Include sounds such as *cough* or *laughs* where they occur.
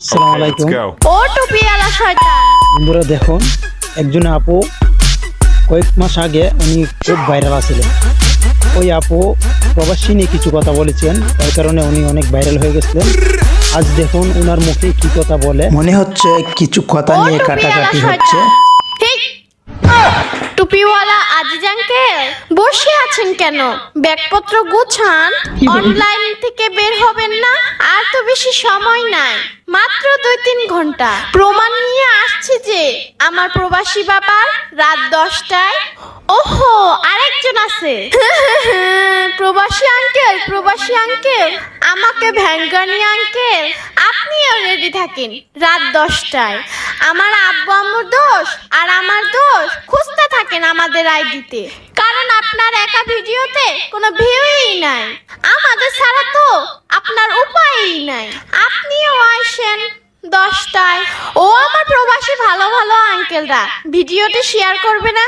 আসসালামু আলাইকুম। ও টুপিওয়ালা শয়তান। বন্ধুরা দেখুন একজন আপু কয়েক মাস আগে উনি খুব ভাইরাল আছিলেন ওই আপু প্রবাসী নিয়ে কিছু কথা বলেছেন তার কারণে উনি অনেক ভাইরাল হয়ে গেছিলেন। আজ দেখুন ওনার মুখে কি কথা বলে। মনে হচ্ছে কিছু কথা নিয়ে কাটাকাটি হচ্ছে। টুপিওয়ালা আজিজ আঙ্কেল বসে আছেন কেন? ব্যাগপত্র গুছান অনলাইন থেকে বের হবেন না? আর তো বেশি সময় নাই। ঘণ্টা। প্রমাণ নিয়ে আসছি যে আমার প্রবাসী বাবার রাত দশটায় ওহো, আরেকজন আছে। *laughs* প্রবাসী আঙ্কেল প্রবাসী আঙ্কেল, আমাকে ভ্যাঙ্গানি আঙ্কেল, আপনিও রেডি থাকেন রাত দশটায়। আমার আব্বু আম্মুর দোষ আর আমার দোষ খুঁজতে থাকেন আমাদের আইডিতে। কারণ আপনার একা ভিডিওতে কোনো ভিউই নাই। আমাদের ছাড়া তো আপনার উপায়ই নাই। আপনিও আসেন দশটায় ও আমার প্রবাসী ভালো ভালো আঙ্কেলরা ভিডিওটি শেয়ার করবে না?